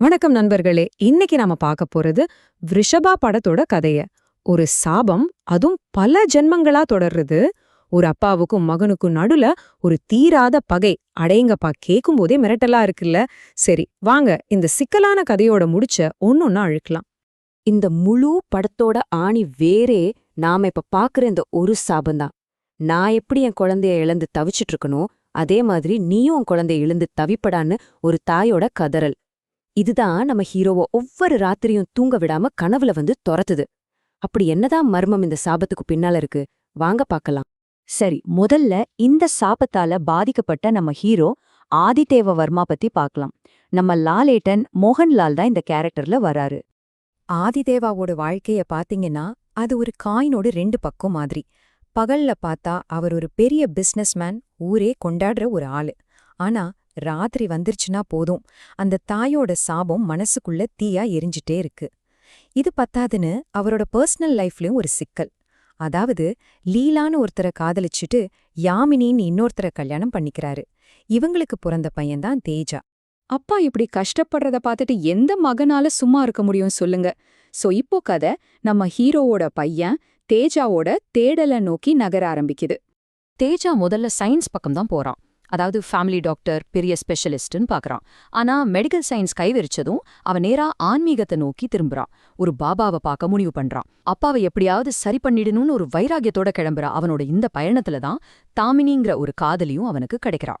வணக்கம் நண்பர்களே இன்னைக்கு நாம பார்க்க போறது விருஷபா படத்தோட கதைய. ஒரு சாபம் அதுவும் பல ஜென்மங்களா தொடர்றது. ஒரு அப்பாவுக்கும் மகனுக்கும் நடுல ஒரு தீராத பகை. அடையங்கப்பா கேட்கும் போதே மிரட்டலா இருக்குல்ல. சரி வாங்க இந்த சிக்கலான கதையோட முடிச்ச ஒன்னொன்னா அழுக்கலாம். இந்த முழு படத்தோட ஆணி வேறே நாம இப்ப பாக்குற இந்த ஒரு சாபம்தான். நான் எப்படி என் குழந்தைய இழந்து தவிச்சிட்டு இருக்கனோ அதே மாதிரி நீயும் உன் குழந்தைய இழந்து தவிப்படான்னு ஒரு தாயோட கதறல். இதுதான் நம்ம ஹீரோவை ஒவ்வொரு ராத்திரியும் தூங்க விடாம கனவுல வந்து துரத்துது. அப்படி என்னதான் மர்மம் இந்த சாபத்துக்கு பின்னால இருக்கு? வாங்க பார்க்கலாம். சரி முதல்ல இந்த சாபத்தால பாதிக்கப்பட்ட நம்ம ஹீரோ ஆதிதேவ வர்மா பத்தி பார்க்கலாம். நம்ம லாலேட்டன் மோகன்லால் தான் இந்த கேரக்டர்ல வராரு. ஆதிதேவாவோட வாழ்க்கைய பாத்தீங்கன்னா அது ஒரு காயினோட ரெண்டு பக்கம் மாதிரி. பகல்ல பார்த்தா அவர் ஒரு பெரிய பிஸ்னஸ்மேன் ஊரே கொண்டாடுற ஒரு ஆளு. ஆனா ராத்திரி வந்துருச்சுன்னா போதும். அந்த தாயோட சாபம் மனசுக்குள்ள தீயா எரிஞ்சிட்டே இருக்கு. இது பத்தாதுன்னு அவரோட பர்சனல் லைஃப்லயும் ஒரு சிக்கல். அதாவது லீலான்னு ஒருத்தரை காதலிச்சுட்டு யாமினின்னு இன்னொருத்தரை கல்யாணம் பண்ணிக்கிறாரு. இவங்களுக்கு பிறந்த பையன்தான் தேஜா. அப்பா இப்படி கஷ்டப்படுறத பார்த்துட்டு எந்த மகனால சும்மா இருக்க முடியும் சொல்லுங்க. சோ இப்போ கதை நம்ம ஹீரோவோட பையன் தேஜாவோட தேடலை நோக்கி நகர ஆரம்பிக்குது. தேஜா முதல்ல சயின்ஸ் பக்கம் தான் போறான். அதாவது ஃபேமிலி டாக்டர் பெரிய ஸ்பெஷலிஸ்ட்னு பார்க்குறான் ஆனா மெடிக்கல் சயின்ஸ் கைவிரிச்சதும் அவன் நேரா ஆன்மீகத்தை நோக்கி திரும்புறான். ஒரு பாபாவை பார்க்க முடிவு பண்றான். அப்பாவை எப்படியாவது சரி பண்ணிடணும்னு ஒரு வைராகியத்தோட கிளம்புற. அவனோட இந்த பயணத்துல தான் தாமினிங்கிற ஒரு காதலியும் அவனுக்கு கிடைக்கிறான்.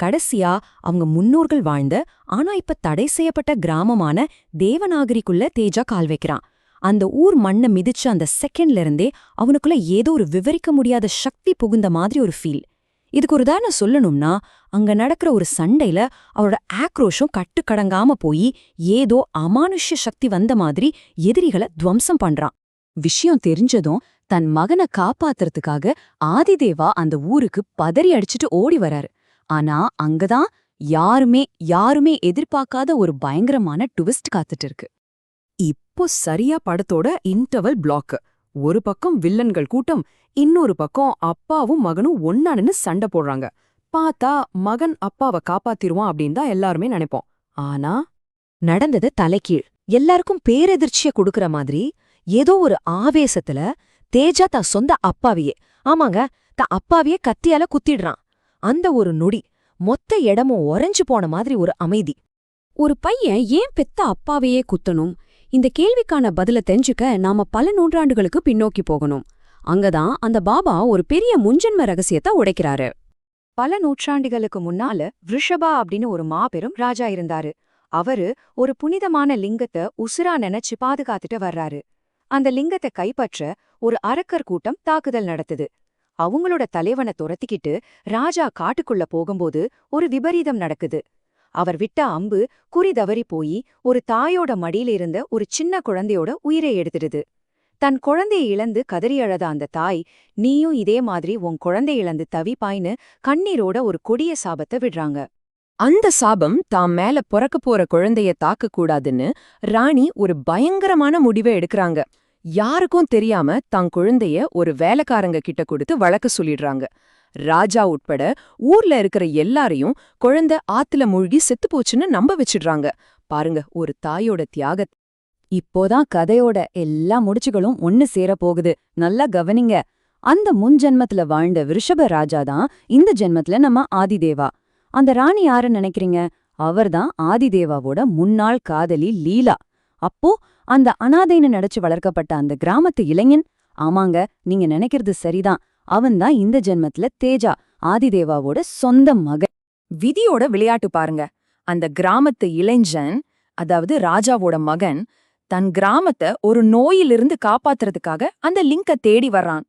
கடைசியா அவங்க முன்னோர்கள் வாழ்ந்த ஆனா இப்ப தடை செய்யப்பட்ட கிராமமான தேவநாகரிக்குள்ள தேஜா கால் வைக்கிறான். அந்த ஊர் மண்ணை மிதிச்ச அந்த செகண்ட்ல இருந்தே அவனுக்குள்ள ஏதோ ஒரு விவரிக்க முடியாத சக்தி புகுந்த மாதிரி ஒரு ஃபீல் இதுக்கு ஒரு உதாரணம் சொல்லணும்னா அங்க நடக்கிற ஒரு சண்டையில அவரோட ஆக்ரோஷம் கட்டுக்கடங்காம போய் ஏதோ அமானுஷ்ய சக்தி வந்த மாதிரி எதிரிகளை துவம்சம் பண்றான். விஷயம் தெரிஞ்சதும் தன் மகனை காப்பாத்துறதுக்காக ஆதிதேவா அந்த ஊருக்கு பதறி அடிச்சுட்டு ஓடி வராரு. ஆனா அங்கதான் யாருமே யாருமே எதிர்பார்க்காத ஒரு பயங்கரமான ட்விஸ்ட் காத்துட்டு இருக்கு. இப்போ சரியா படத்தோட இன்டர்வல் பிளாக்கு ஒரு பக்கம் வில்லன்கள் கூட்டம் இன்னொரு பக்கம் அப்பாவும் மகனும் ஒன்னானுன்னு சண்டை போடுறாங்க. பார்த்தா மகன் அப்பாவை காப்பாத்திருவான் அப்படின்னு தான் எல்லாருமே நினைப்போம். ஆனா நடந்தது தலைகீழ். எல்லாருக்கும் பேரெதிர்ச்சிய கொடுக்கற மாதிரி ஏதோ ஒரு ஆவேசத்துல தேஜா தான் சொந்த அப்பாவையே ஆமாங்க தன் அப்பாவையே கத்தியால குத்திடுறான். அந்த ஒரு நொடி மொத்த இடமும் உறைஞ்சு போன மாதிரி ஒரு அமைதி. ஒரு பையன் ஏன் பெத்த அப்பாவையே குத்தணும்? இந்த கேள்விக்கான பதில தெரிஞ்சுக்க நாம பல நூற்றாண்டுகளுக்கு பின்னோக்கி போகணும். அங்கதான் அந்த பாபா ஒரு பெரிய முன்ஜென்ம ரகசியத்தை உடைக்கிறாரு. பல நூற்றாண்டுகளுக்கு முன்னால விருஷபா அப்படின்னு ஒரு மாபெரும் ராஜா இருந்தாரு. அவரு ஒரு புனிதமான லிங்கத்தை உசுரா நினைச்சு பாதுகாத்துட்டு வர்றாரு. அந்த லிங்கத்தை கைப்பற்ற ஒரு அரக்கர் கூட்டம் தாக்குதல் நடத்துது. அவங்களோட தலைவனை துரத்திக்கிட்டு ராஜா காட்டுக்குள்ள போகும்போது ஒரு விபரீதம் நடக்குது. அவர் விட்ட அம்பு குறி தவறி போய் ஒரு தாயோட மடியில இருந்த ஒரு சின்ன குழந்தையோட உயிரை எடுத்துடுது. தன் குழந்தையை இழந்து கதறி அழத அந்த தாய் நீயும் இதே மாதிரி உன் குழந்தை இழந்து தவிப்பாய்னு கண்ணீரோட ஒரு கொடிய சாபத்தை விடுறாங்க. அந்த சாபம் தாம் மேல பிறக்க போற குழந்தைய தாக்க கூடாதுன்னு ராணி ஒரு பயங்கரமான முடிவை எடுக்கறாங்க. யாருக்கும் தெரியாம தான் குழந்தைய ஒரு வேலைக்காரங்க கிட்ட கொடுத்து வழக்கு சொல்லிடுறாங்க. ராஜா உட்பட ஊர்ல இருக்கிற எல்லாரையும் குழந்தை ஆத்துல மூழ்கி செத்து போச்சுன்னு நம்ப வச்சிடுறாங்க. பாருங்க ஒரு தாயோட தியாகத். இப்போதான் கதையோட எல்லா முடிச்சுகளும் ஒன்னு சேர போகுது. நல்லா கவனிங்க. அந்த முன் ஜென்மத்துல வாழ்ந்த விருஷப ராஜா தான் இந்த ஜென்மத்துல நம்ம ஆதிதேவா. அந்த ராணி யாருன்னு நினைக்கிறீங்க? அவர்தான் ஆதிதேவாவோட முன்னாள் காதலி லீலா. அப்போ அந்த அனாதைன்னு நடிச்சு வளர்க்கப்பட்ட அந்த கிராமத்து இளைஞன்? ஆமாங்க நீங்க நினைக்கிறது சரிதான். அவன்தான் இந்த ஜென்மத்துல தேஜா ஆதிதேவாவோட சொந்த மகன். விதியோட விளையாட்டு பாருங்க. அந்த கிராமத்து இளைஞன் அதாவது ராஜாவோட மகன் தன் கிராமத்தை ஒரு நோயிலிருந்து காப்பாத்துறதுக்காக அந்த லிங்க தேடி வர்றான்.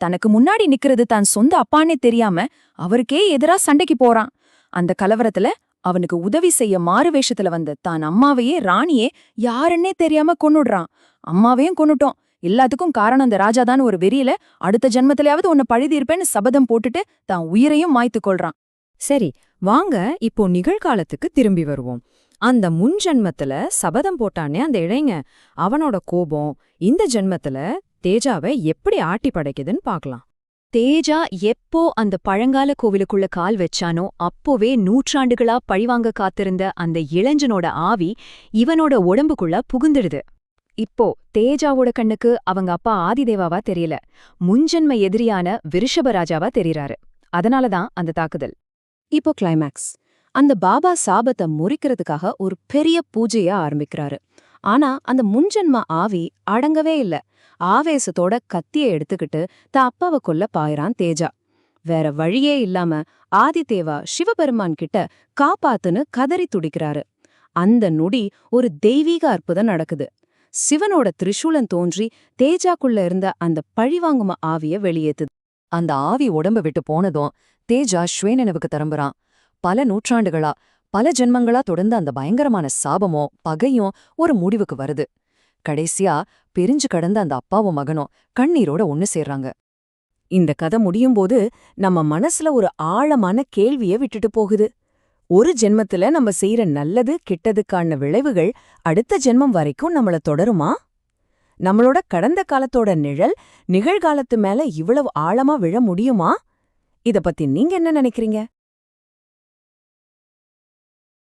தனக்கு முன்னாடி நிக்கிறது தான் சொந்த அப்பானே தெரியாம அவருக்கே எதிரா சண்டைக்கு போறான். அந்த கலவரத்துல அவனுக்கு உதவி செய்ய மாறு வேஷத்துல வந்த தான் அம்மாவையே ராணியே யாருன்னே தெரியாம கொன்னுடுறான். அம்மாவையும் கொன்னுட்டோம். எல்லாத்துக்கும் காரணம் அந்த ராஜாதான் ஒரு வெறியில அடுத்த ஜென்மத்திலேயாவது உன்னை பழுதியிருப்பேன்னு சபதம் போட்டுட்டு தான் உயிரையும் மாய்த்து கொள்றான். சரி வாங்க இப்போ நிகழ்காலத்துக்கு திரும்பி வருவோம். அந்த முன் ஜென்மத்துல சபதம் போட்டானே அந்த இளைஞ அவனோட கோபம் இந்த ஜென்மத்துல தேஜாவை எப்படி ஆட்டி படைக்குதுன்னு பார்க்கலாம். தேஜா எப்போ அந்த பழங்கால கோவிலுக்குள்ள கால் வச்சானோ அப்போவே நூற்றாண்டுகளா பழிவாங்க காத்திருந்த அந்த இளைஞனோட ஆவி இவனோட உடம்புக்குள்ள புகுந்துடுது. இப்போ தேஜாவோட கண்ணுக்கு அவங்க அப்பா ஆதிதேவாவா தெரியல. முன்ஜன்ம எதிரியான விருஷபராஜாவா தெரியறாரு அதனால தான் அந்த தாக்குதல். இப்போ கிளைமேக்ஸ் அந்த பாபா சாபத்தை முறிக்கிறதுக்காக ஒரு பெரிய பூஜைய ஆரம்பிக்கிறாரு. ஆனா அந்த முன்ஜன்ம ஆவி அடங்கவே இல்ல. ஆவேசத்தோட கத்திய எடுத்துக்கிட்டு தான் அப்பாவை கொல்ல பாயறான் தேஜா. வேற வழியே இல்லாம ஆதிதேவா சிவபெருமான் கிட்ட காப்பாத்துன்னு கதறி துடிக்கிறாரு. அந்த நொடி ஒரு தெய்வீக அற்புதம் நடக்குது. சிவனோட திரிசூலம் தோன்றி தேஜாக்குள்ள இருந்த அந்த பழிவாங்கும ஆவிய வெளியேத்துது. அந்த ஆவி உடம்ப விட்டு போனதும் தேஜா ஸ்வேனனவுக்கு திரும்புறான். பல நூற்றாண்டுகளா பல ஜென்மங்களா தொடர்ந்த அந்த பயங்கரமான சாபமோ பகையும் ஒரு முடிவுக்கு வருது. கடைசியா பிரிஞ்சு கடந்த அந்த அப்பாவும் மகனும் கண்ணீரோட ஒண்ணு சேர்றாங்க. இந்த கதை முடியும்போது நம்ம மனசுல ஒரு ஆழமான கேள்விய விட்டுட்டு போகுது. ஒரு ஜென்மத்துல நம்ம செய்யற நல்லது கெட்டதுக்கான விளைவுகள் அடுத்த ஜென்மம் வரைக்கும் நம்மள தொடருமா? நம்மளோட கடந்த காலத்தோட நிழல் நிகழ்காலத்து மேல இவ்வளவு ஆழமா விழ முடியுமா? இத பத்தி நீங்க என்ன நினைக்கிறீங்க?